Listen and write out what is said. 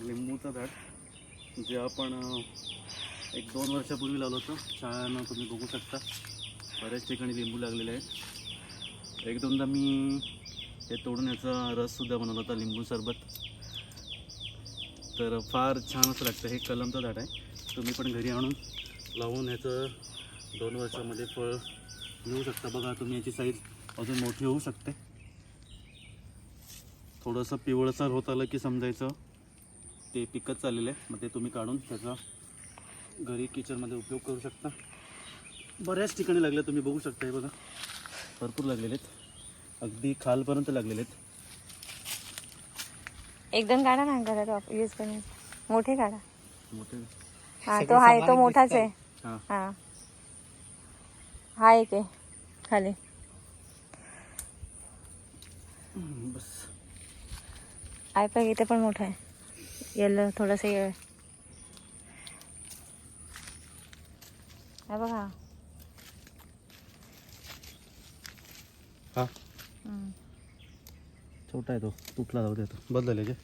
लिंबूचं झाड जे आपण एक दोन वर्षापूर्वी लावलं होतं. छान तुम्ही बघू शकता. बऱ्याच ठिकाणी लिंबू लागलेले आहेत. एक दोनदा मी हे तोडून याचा रससुद्धा बनवला होता लिंबू सरबत. तर फार छान असं लागतं. हे कलमचं झाड आहे. तुम्ही पण घरी आणून लावून ह्याचं दोन वर्षामध्ये फळ घेऊ शकता. बघा तुम्ही याची साईज अजून मोठी होऊ शकते. थोडंसं पिवळसर होत आलं की समजायचं. ते पिकत चाललेलं आहे मग ते तुम्ही काढून त्याचा घरी किचनमध्ये उपयोग करू शकता. बऱ्याच ठिकाणी लागले तुम्ही बघू शकता हे बघा. भरपूर लागलेले आहेत. अगदी खालपर्यंत लागलेले आहेत. एकदम काढा ना घरात यूज करण्याचं मोठे काढा. मोठे. हा तो आहे तो मोठाच आहे. हां. हा. एक आहे खाली. बस. आहे पण इथे पण मोठा आहे. येल्लो थोडंसं ये हा बघा. हा. छोटा आहे तो तुटला जाऊ दे तो बदलेल जे.